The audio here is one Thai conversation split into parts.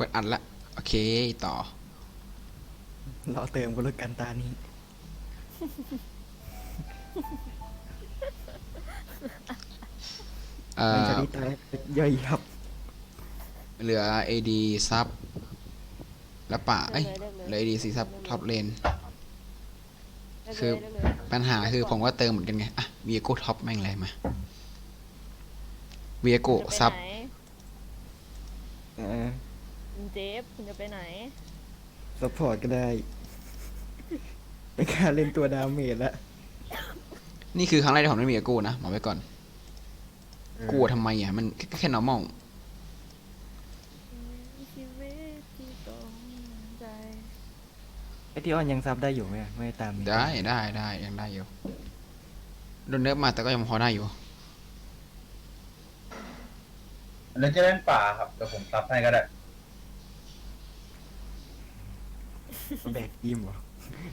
ปิดอัดละ โอเคต่อ รอเติมกันแล้วกันตานี้ เอ่มันอจะได้ตายย่อยยับ เหลือ AD ซับและป่าเอ้ยเลือกเหเลลือย AD สีซับท็อปเลนเลือกเลยคือเลือกเลยปัญหาคือผมก็เติมเหมือนกันไง อะวีโก้ท็อปแม่งแรงมาวีโก้คุณจะไปซับไหนเออ คุณเจฟคุณจะไปไหนซัพพอร์ตก็ได้ เป็นการเล่นตัวดาเมจละนี่คือครั้งแรกที่ผมเล่นวีโก้นะบอกไว้ก่อน กลัวทำไมอะ มันแค่แค่ normal ชีวิตที่ตรงใจไอที่ออนยังซับได้อยู่ไหมไม่ได้ตามมีได้ได้ได้ยังได้อยู่โดนเนิร์ฟมาแต่ก็ยังพอได้อยู่ แล้วจะเล่นป่าครับเดี๋ยวผมซับให้ก็ได้ แบกทีมเหรอ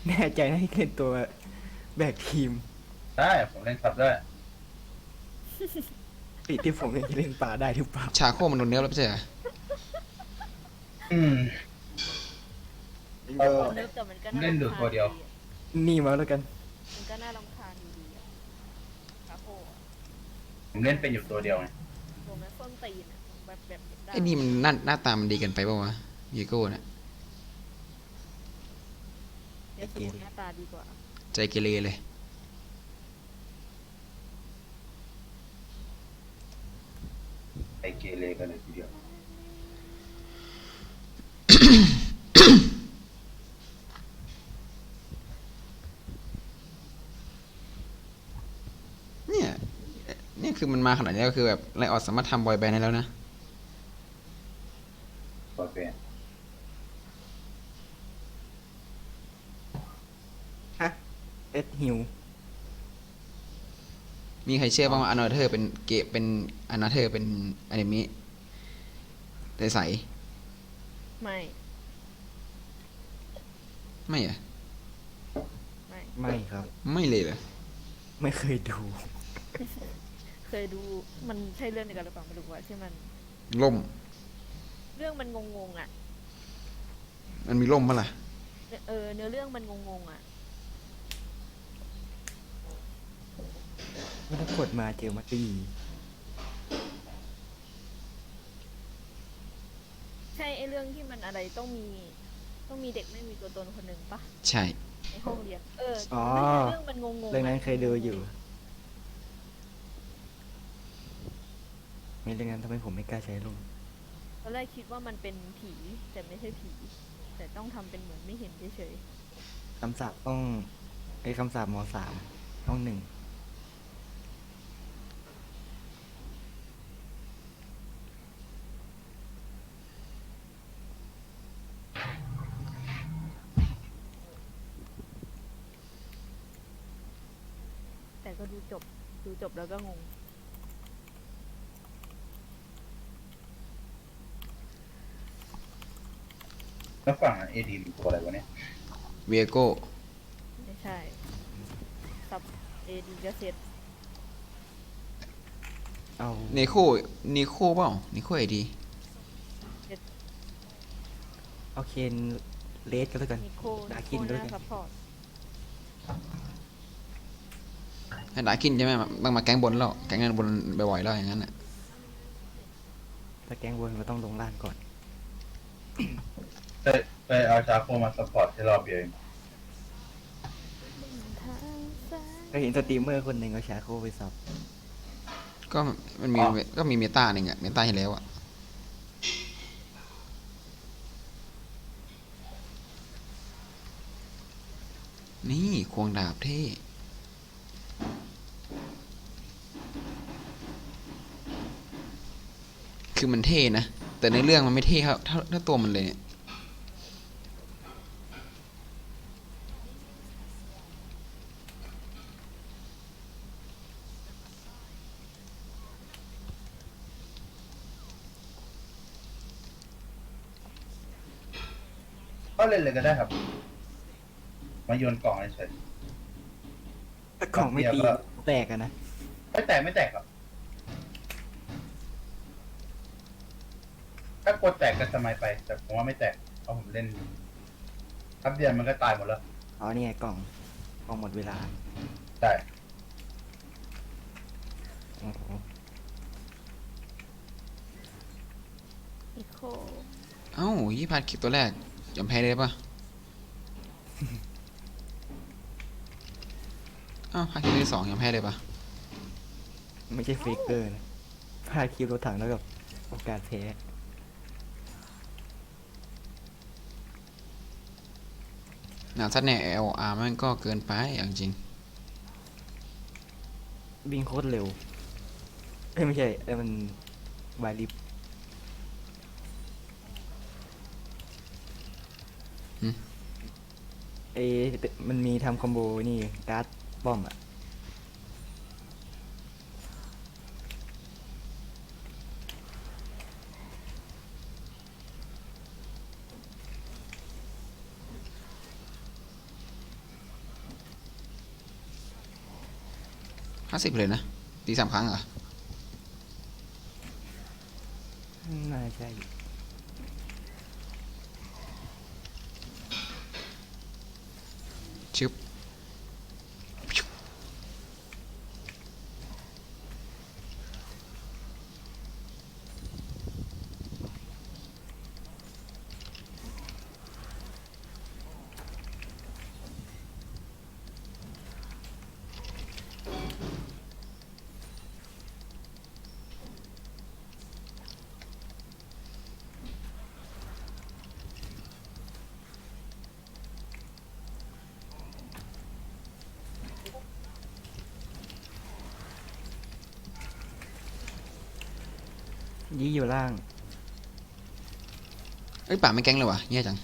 แน่ใจนะที่เล่นตัวแบกทีมได้ผมเล่นซับได้ติดที่ผมยังจะเล่นป่าได้หรือเปล่าชาโคมันโดนเนิร์ฟแล้วไม่ใช่เหรออืม เออเนิร์ฟแต่มันก็าเล่นดูตัวเดียว นี่มาแล้วกัน มันก็น่ารำคาญอยู่ดีอะครับโอ้ผมเล่นเป็นอยู่ตัวเดียวไงผมแม่ส้นตีนอะแบบแบบได้ไอ้นี่มันหน้าหน้าตามันดีเกันไปเปล่าวะวีโก้เนี่ย เดี๋ยวสมุนหน้าตาดีกว่า ใจเกเรเลย ไอเกเรกันเลยทีเดียวเนี่ยเนี่ยคือมันมาขนาดนี้ก็คือแบบไลออดสามารถทำบอยแบนด์ได้แล้วนะ ตัวเป็น ฮะเอ็ดฮิว มี ใครเชื่อบ้างว่าอนาเธอร์เป็นเกะเป็นอนาเธอร์เป็นอนิเมะใสไม่ ๆไม่อะไม่ไม่ครับ ไม่เลยเหรอไม่เคยดู เคยดูมันใช่เรื่องเดียวกันหรือเปล่าไม่รู้ว่าที่มัน ล่ม เรื่องมันงงๆอะ มันมีล่มปะล่ะ เออเนื้อเรื่องมันงงๆอะ ไม่ต้องกดมาเจอมาตีใช่ไอเรื่องที่มันอะไรต้องมี ต้องมีเด็กไม่มีตัวตนคนหนึ่งปะใช่ ในห้องเรียนเอออ๋อ เรื่องมันงงๆเรื่องนั้นะเคยดูอยู่ไม่เรื่องนั้นทำให้ผมไม่กล้าใช้ลงตอนแรกคิดว่ามันเป็นผีแต่ไม่ใช่ผี แต่ต้องทำเป็นเหมือนไม่เห็นเฉยคำสาปต้องไอ้คำสาปมสามต้องหนึ่ง ก็ดูจบ ดูจบแล้วก็งง แล้วฝั่งเอดีมีตัวอะไรวะเนี่ยเวียโก้ไม่ใช่ซับเอดีก็เซ็ตเอาเนโคเนโคเปล่าเนโคไอดีเอาเคนเลสก็แล้วกัน นิโคดานิกินโคด้วยหกัน้านซัพพอร์ต ให้ดากินใช่ไหมต้องมาแก๊งบนแล้วแก๊งงานบนบ่อยๆแล้วอย่างนั้นอะถ้าแกงวนก็ต้องลงล่างก่อนไปไปเอาชาโคมาสปอร์ตที่รอบเดียวเองก็เห็นสตรีมเมอร์คนหนึ่งเอาชาโคไปซับก็มันมีก็มีเมตาหนึ่งอะเมตาที่แล้วอะนี่ควงดาบเท่ คือมันเท่นะ แต่ในเรื่องมันไม่เท่เท่าเท่าเท่าตัวมันเลยเนี่ยก็เล่นเลยก็ได้ครับ มาโยนกล่องเฉยถ้ากล่องไม่ตีเดี๋ยวก็แตกอะนะๆไม่แตกไม่แตกครับ ถ้ากดแตกก็สมัยไป แต่ผมว่าไม่แตกเพราะผมเล่นทับเดียวมันก็ตายหมดแล้วอ๋อนี่ไงกล่องกล่องหมดเวลาใช่โอ้โหอีโคเอ้ายี่พลาดคลิปตัวแรกยอมแพ้เลยปะเอ้าพลาดคลิปที่สองยอมแพ้เลยปะไม่ใช่เฟกเกอร์นะพลาดคิวรถถังแล้วกับโอกาสแพ้ นาซัดใน LR มันก็เกินไปอย่างจริงวิ่งโคตรเร็วเอ้ยไม่ใช่เอ้ยมันวายลิฟหืมเอ้ยมันมีทำคอมโบนี่การ์ดป้อมอะาสิบเลยนะ ตีสามครั้งเหรอ น่าใช่ชึบ ยี่อยู่ล่าง เอ้ยป่าไม่แก๊งเลยวะแย่จัง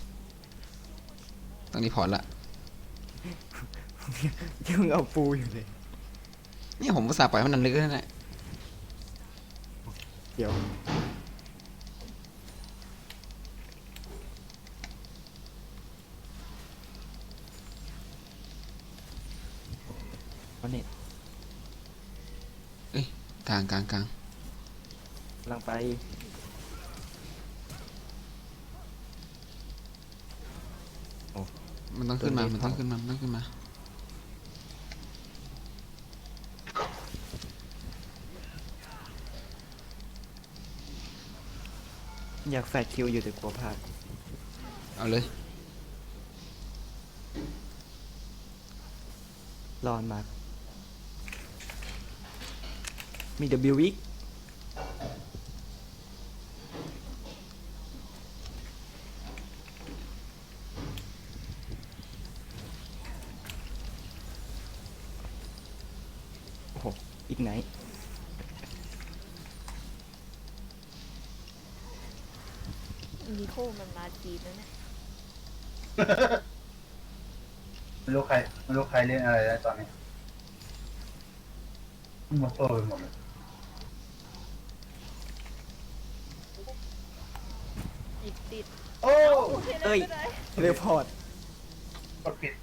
ต้องรีพอร์ตละยังเอาปูอยู่เลย เนี่ยผมภาษาห์ปล่อยให้มันดันลึกนั่นแหละเดี๋ยว เอาเนี่ยกลางกลางกลาง กำลังไปมันต้องขึ้นมา มันต้องขึ้นมา มันต้องขึ้นมา อยากแฟดคิวอยู่แต่กลัวพลาดเอาเลย รอนมามี W วิกโอ้โห อีกไหนอีโคมันมาจีนแล้วเนี่ยไม่รู้ใครไม่รู้ใครเล่นอะไรแล้วตอนนี้มัวโซ่ไปหมดเลยอีกติดโอ้เอ้ยเรพอร์ตกดผิด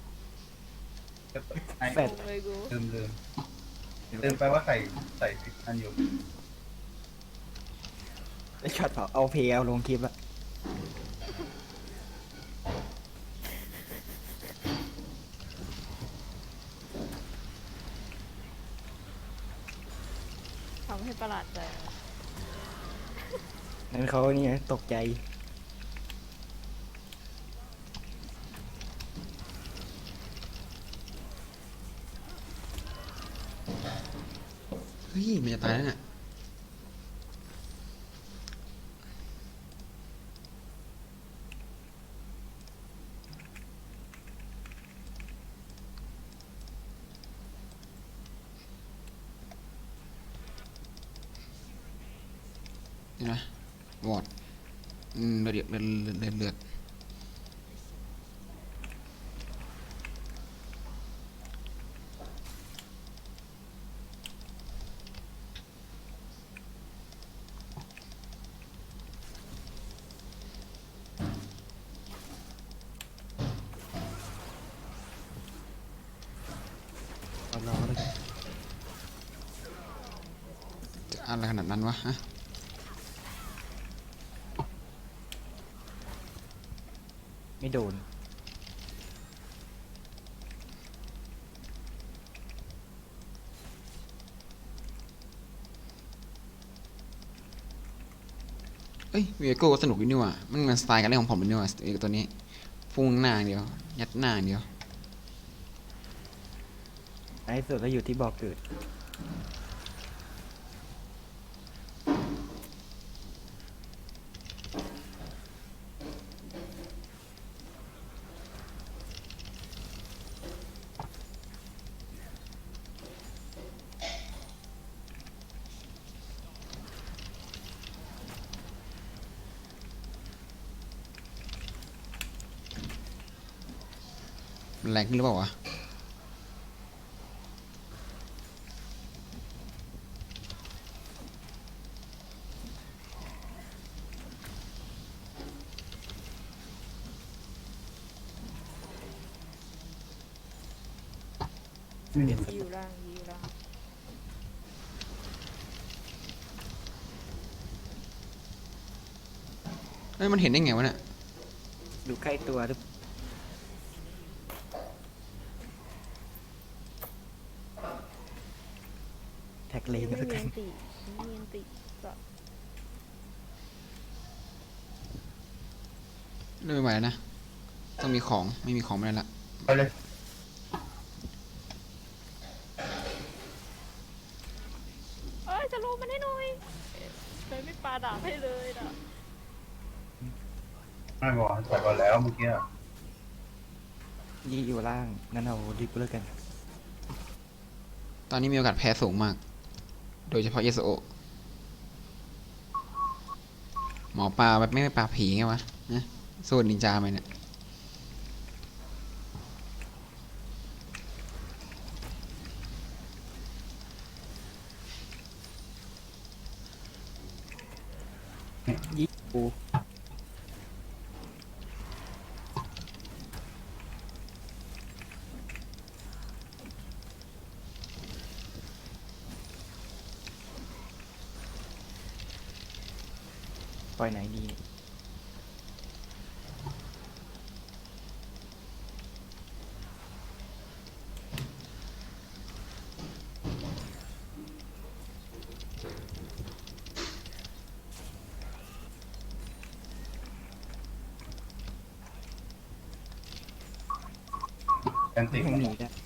ไอ้แฟดงงเลยกูลืมลืม ลืมไปว่าใส่ใส่ผิดอันอยู่ไอช็อตเปล่าเอาเพลเอาลงคลิปอะทำให้ประหลาดใจ นั้นเขานี่ไงตกใจ เฮ้ยมันจะตายแล้วเนี่ย นี่นะวอดอืมเลือดเลือดเลือดเลือดเลือดจะ อะไรขนาดนั้นวะฮะไม่โดน เอ้ยวีโก้สนุกดีนี่หว่ามันเหมือนสไตล์การเล่นของผมเลยนี่หว่าไอ้ตัวนี้ฟุ้งหน้าอย่างเดียว ยัดหน้าอย่างเดียว ไอ้สุดก็อยู่ที่บอกเกิด มันแรงขึ้นหรือเปล่าวะยีอยู่ล่างยีอยู่ล่างเอ้ยมันเห็นได้ไงวะเนี่ย อยู่ใกล้ตัวหรือแท็กเลน ไม่ ก็ มี กั อั น นติไม่มีอันติก็ เริ่มไม่ไหวแล้วนะ ต้องมีของไม่มีของไม่ได้ละไปเลยเอ้ยจะลงมันให้หน่อยเลยไม่ปาดาบให้เลยนะไม่บอกใส่ก่อนแล้วเมื่อกี้อะยีอยู่ล่างงั้นเอาดิบเลิกกันตอนนี้มีโอกาสแพ้สูงมาก โดยเฉพาะเยสโอหมอปลาแบบไม่ไปปลาผีไงวะนะ สู้นินจาไหมเนี่ย นติ ไม่หนีได้ตั้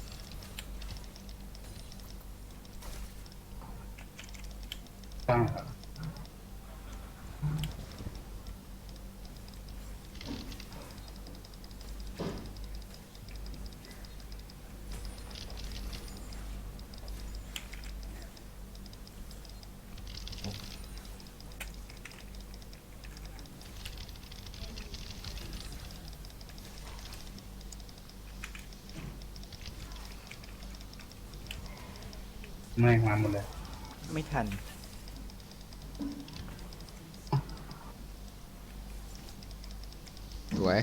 ไม่มาหมดเลย ไม่ทัน สวย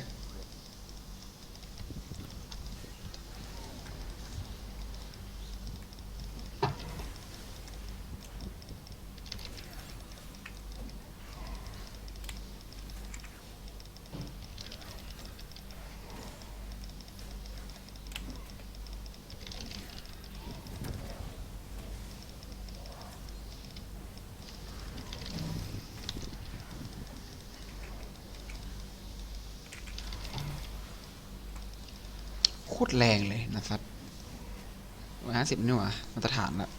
ตรแรงเลยนะซัดร้อยห้าสิบนี่หว่ามาตรฐานละ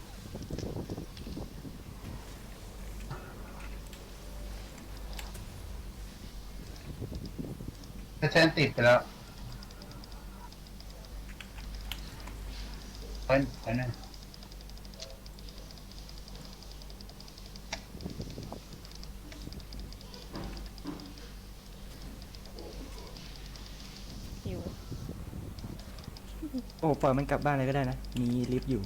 ถ้าแชนติดไปแล้วไปไปนั่น หิว โอ้ปล่อยมันกลับบ้านเลยก็ได้นะ มีลิฟต์อยู่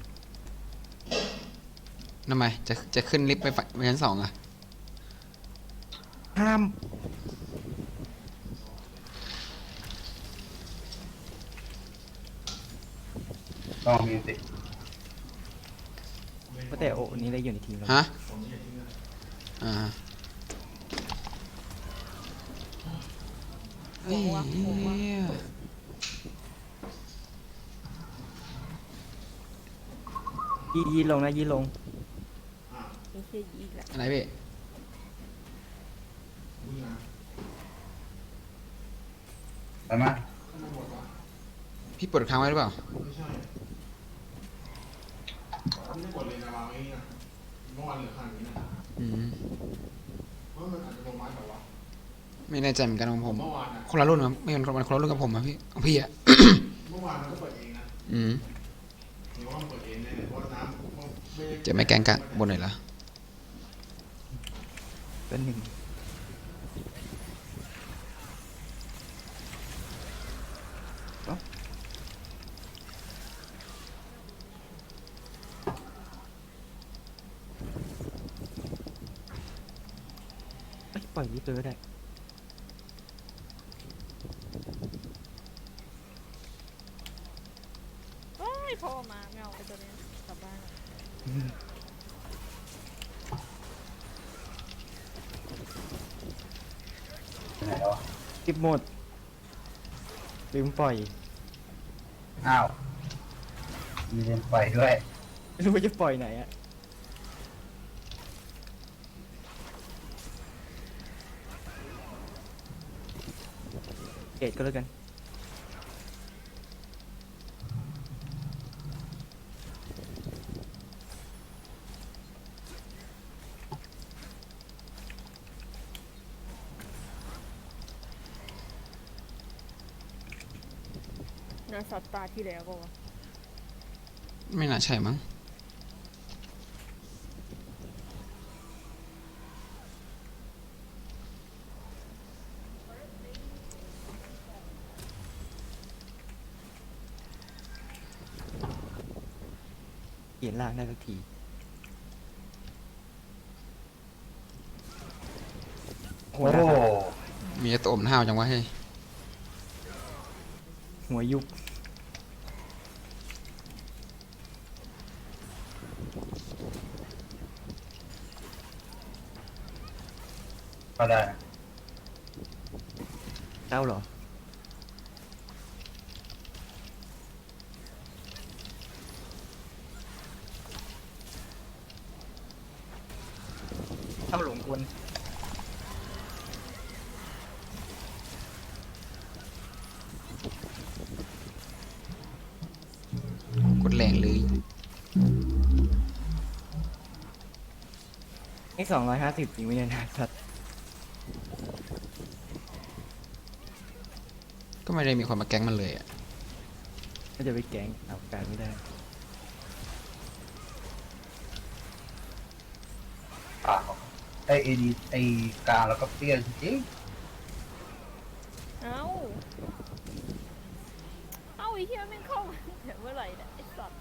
ทำไม จะ จะขึ้นลิฟต์ไปฝั่งไปชั้นสองอะห้ามต้องมีสิว่าแต่โอ้นี่เลยอยู่ในทีมเราฮะ อ่าเฮ้ย ว่ะงงว่ะ ยียีลงนะยีลงไอ้เชี่ยยีอีกแล้วอะไรพี่ไปมาพี่ปลดค้างไว้หรือเปล่าไม่ใช่ไม่ได้กดเลยนะวางไว้นี่นะเมื่อวานเหลือขนาดนี้นะอืมว่ามันอาจจะลงมาแต่ว่าไม่แน่ใจเหมือนกันของผมเมื่อวานนะคนละรุ่นครับไม่เป็นคนคนละรุ่นกับผมอะพี่ของพี่อะ เมื่อวานมันก็เปิดเองนะ อืม จะไม่แกงกะบนไหนอยละเป็นหนึ่งปล่อยวิเตอร์ได้ เฮ้ยพ่อมาไม่เอาไปตัวนี้กลับบ้านอะ ไปไหนแล้ววะ คลิปห มด ลืมปล่อย อ้าว มีเลนไฟด้วย ไม่รู้ว่าจะปล่อยไหนอะเกตก็แล้วกัน สัตว์ตาที่แล้วก็วะไม่น่าใช่มั้ง เปลี่ยนร่างได้สักทีโอ้หัวหน้ามีแต่ตัวอมห้าวจังวะเฮ้ยหัวยุบ ก็ได้นะเจ้าเหรอเจ้าหลงกลกดแรงเลยนี่สองร้อยห้าสิบจริงไหมเนี่ยนะสัตว์ ไม่ได้มีคนมาแก๊งมันเลยอะก็จะไปแกงเอาการไม่ได้ปากไอเอดีไอกลางแล้วก็เปรี้ยวจริงเอ้า เอ้าไอ้เหี้ยแม่งเข้ามาตั้งแต่เมื่อไหร่เนี่ยไอ้สัตว์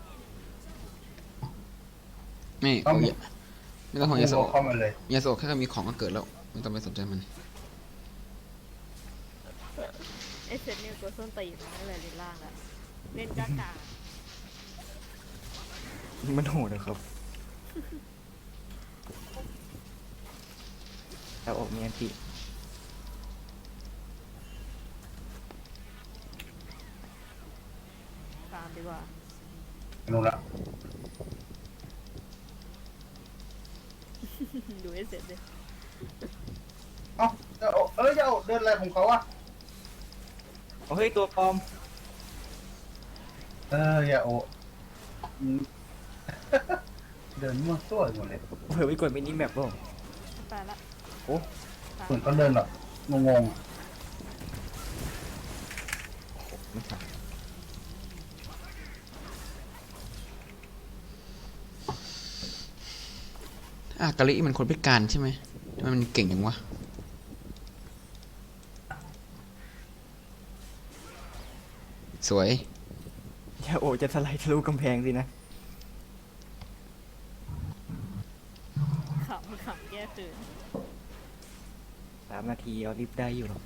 ไม่ต้องโอ้มียไม่ต้องๆห่วงยาโซเข้ามาเลยยาโซแค่มีของก็เกิดแล้ว ไม่ต้องไปสนใจมัน ไอ้ เซตเนี่ยตัวส้นตีนมาตั้งแต่เล่นล่างอะเล่นกากามันโหดนะครับแต่ออกมีอันติตามดีกว่านู่นละดูไอ้เซตเลยเอ้าจะเอาเอ้ยจะเอาเดินอะไรของเขาอะ โอ้เฮ้ยตัวปลอมเอออย่าโออืม เดินมั่วซั่วไปหมดเลยเผื่อไปกดมินิแมปบ้างตายละโอ้ตายเหมือนเขาเดินแบบงงๆอะไม่ทันอากาลิมันคนพิการใช่ไหมทำไมมันเก่งอย่างวะ สวยยาโอจะสไลด์ทะลุกำแพงสินะ ขำขำแก้คืนสามนาทีเอาลิฟต์ได้อยู่หรอก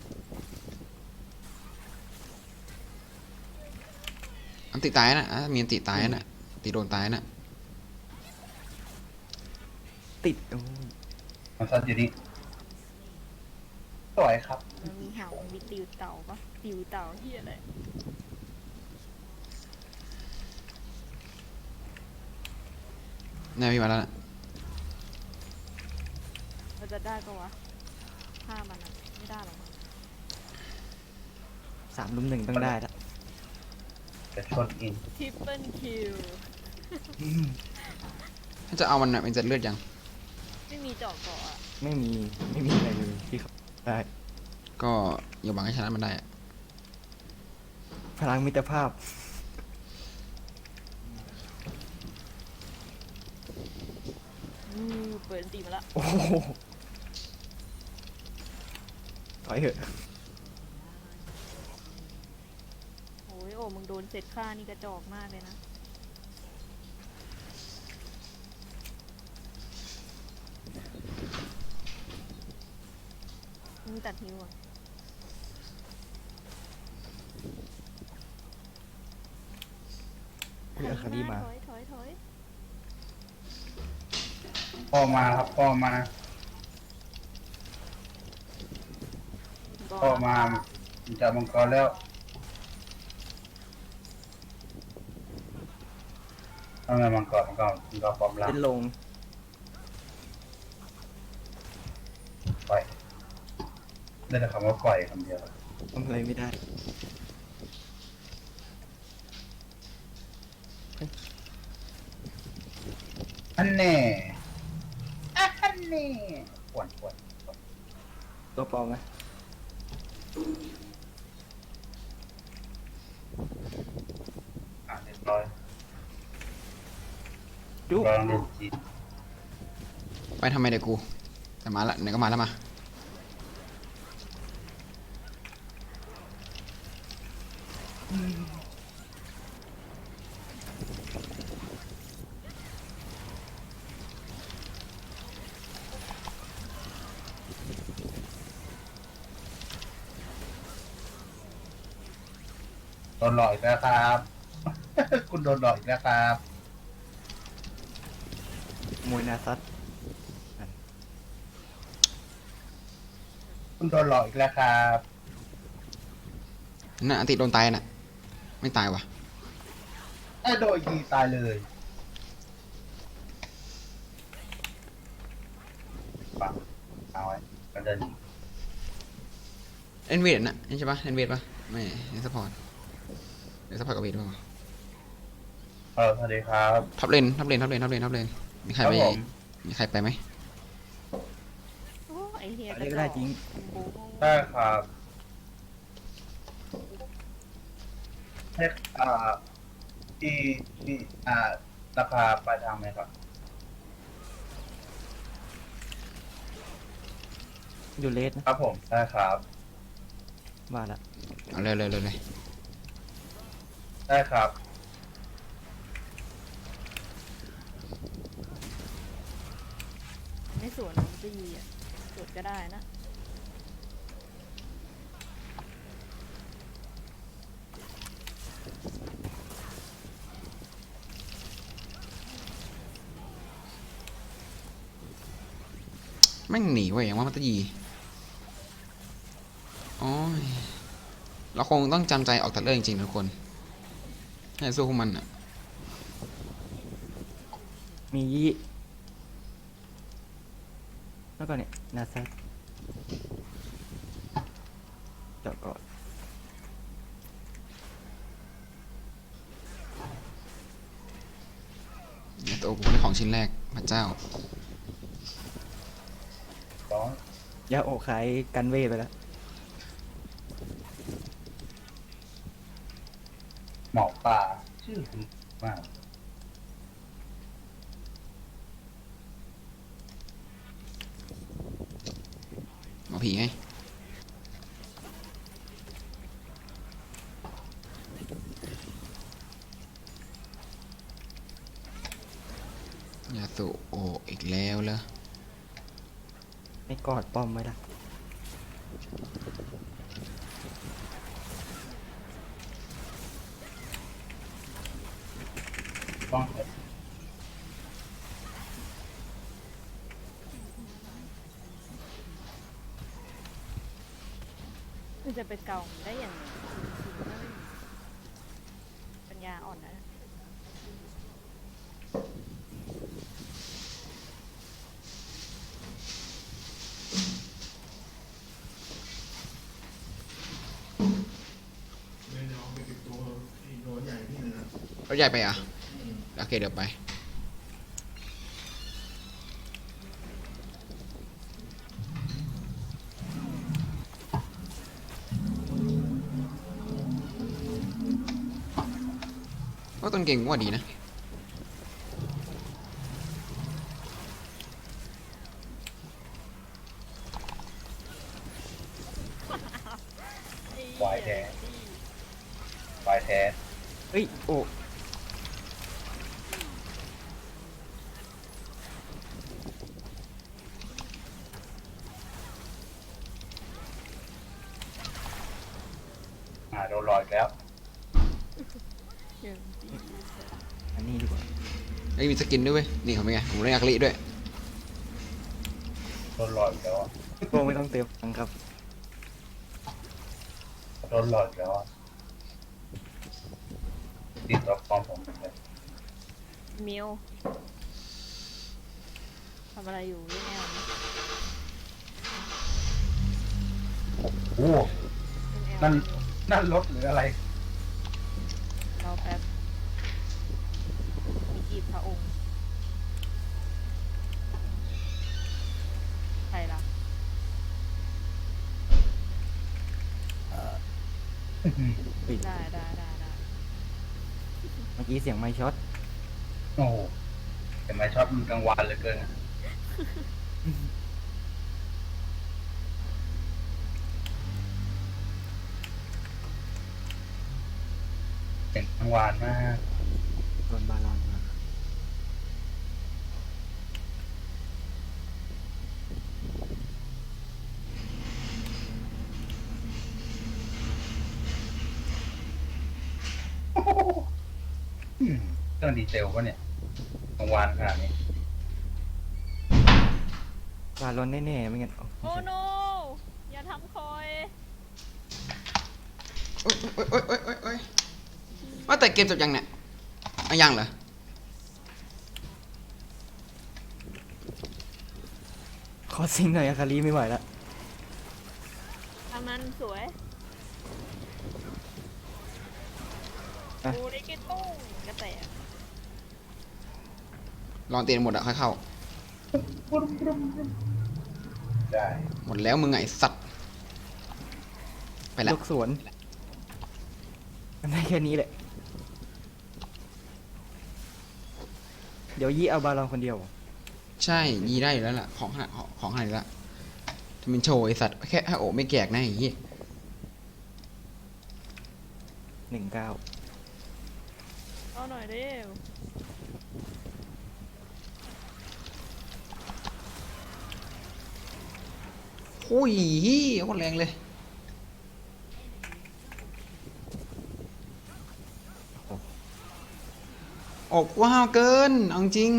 อันติตายนะอะมีอันติตายนะตีโดนตายนะติดโอ้ยมันซัดอยู่นี่สวยครับ มันมีหเหงามีติวเต่าปะติวเต่าที่อะไร แน่พี่มาแล้วนะมันจะได้ปะวะฆ่ามันอะไม่ได้หรอกมั้งสามลุมหนึ่งต้องได้ละจะชนอินทริปเปิลคิว ถ้าจะเอามันอะมันจะเลือดยังไม่มีเจาะเกาะอะไม่มีไม่มีอะไรเลยที่เขาได้ก็อย่าหวังให้ชนะมันได้อะพลังมิตรภาพ อือ เปิดอันตีมาละโอ้โหถอยเถอะโอ้ยโอ้มึงโดนเสร็จฆ่านี่กระจอกมากเลยนะ มึงตัดหิวอะคุยอาคารีมา ถอยถอยถอย พ่อมาครับพ่อมาบอพ่อลมามันจะมังกรแล้วทำไมมังกรมังกรมังกรปลอมร่างเล่นลงปล่อยได้แต่คำว่าปล่อยคำเดียวทำอะไรไม่ได้อันแน่อะอันแน่ปวดปวดปวด ตัวปลอมไหมอะเรียบร้อยจุ๊บลองเล่นจีน ไปทำไมเดี๋ยวกู แต่มาละไหนก็มาแล้วมา กอีกแล้วครับ คุณโดนหลอกอีกแล้วครับมวยนาซัตคุณโดนหลอกอีกแล้วครับน่ะอันติโดนตายน่ะ ไม่ตายวะไอ้โดนยีตายเลยปังเอาไว้กันเดินหนีเล่นเวทน่ะนี่ใช่ปะเล่นเวทปะไม่เล่นซัพพอร์ต เล่นซัพพอร์ตกับเวทปะวะเออสวัสดีครับท็อปเลนท็อปเลนท็อปเลนท็อปเลนท็อปเลนมีใครครับไปผม มีใครไปไหมโอ้ไอเฮียอะไรกระก็จได้อกจริงโอ้โหได้ครับเช็คอ่าที่ที่อ่าราคาปลายทางไหมครับ อยู่เลสนะครับผม ได้ครับ มาละเอาเลยเลยเลยเลย ได้ครับ ไม่สวนมันจะยีอะสวนก็ได้นะแม่งหนีเว้ยอย่างว่ามันตะยีโอ้ย เราคงต้องจำใจออกตัดเลือดจริงๆทุกคน ให้สู้พวกมันอะมียี่แล้วก็เนี่ยนาซัตเจาะก่อนเนี่ยตัวกูเป็นของชิ้นแรกพระเจ้า สองยาโอะขายกันเวทไปแล้ว หมอป่าชื่อคุณมาก หมอ ผีไงยาสุโออีกแล้วเหรอไม่กอดป้อมไว้ละ ไปเก่าได้อย่างจริงๆก็ไม่มีปัญญาอ่อนนะเดี๋ยวเอาไปเก็บตัวอีกตัวใหญ่ที่นะ รถใหญ่ไปอะ โอเคเดี๋ยวไป นเก่งกว่าดีนะ ควายแท้ควายแท้ เฮ้ย โอ้ อ่าโดนหลอกอีกแล้ว อย่างดี อันนี้ดีกว่า ไอ้ยมีส กินด้วยเว้ยนี่เขาเป็นไงผมเล่นอาคลิด้วยโดนหลอกอีกแล้วอะโอ้ไม่ต้องเติมตังค์ครับ โดนหลอกอีกแล้วอะติดตัวฟอร์มผมเลยมิวทำอะไรอยู่เล่นแอลไหมโอ้โห เล่นแอลนั่นนั่นรถหรืออะไร เราแป๊บมีกีบพระองค์ใครล่ะ ปิดได้ได้ได้ได้เมื่อกี้เสียงไม้ช็อตโอ้โหแต่ไม่ชอบมันกลางวันเหลือเกินอะเป็นกลางวานมาก โดนบาลอนมา อืม เครื่องดีเซลปะเนี่ยกลางวานขนาดนี้บาลอนแน่ๆไม่งั้นโอ้โอ้ไม่ใช่โนอย่าทำคอยโอ๊ยโอ๊ยโอ๊ยโอ๊ยโอ๊ยโอ๊ยว่าแต่เกมจบยังเนี่ยอะยังเหรอ ขอซิงหน่อยอาคารีไม่ไหวละทางนั้นสวยอะดูริกิตุ้งกระแตก ลองเตียนหมดอะค่อยเข้า ได้หมดแล้วมึงไงสัตว์ ไปแล้วลูกสวนมันได้แค่นี้แหละ เดี๋ยวยี่เอาบาลอนคนเดียว ใช่ยีได้อยู่แล้วล่ะ ของขนาดของของขนาดนี้ละทำเป็นโชว์ไอสัตว์ แค่ให้โอะไม่แกกนะไอ้เหี้ยหนึ่งเก้าเอาหน่อยเร็ว อ้ยเหี้ยโคตรแรงเลยออกว้าวเกินเอาจริง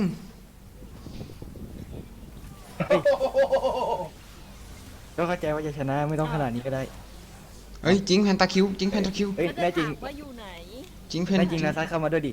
ก็เข้าใจว่าจะชนะไม่ต้องขนาดนี้ก็ได้เฮ้ยจริงแพนตาคิวจริงแพนตาคิวเฮ้ยก็จะแน่จริงถามว่าอยู่ไหน จริงแพนแน่จริงนะซัดเข้ามาด้วยดิ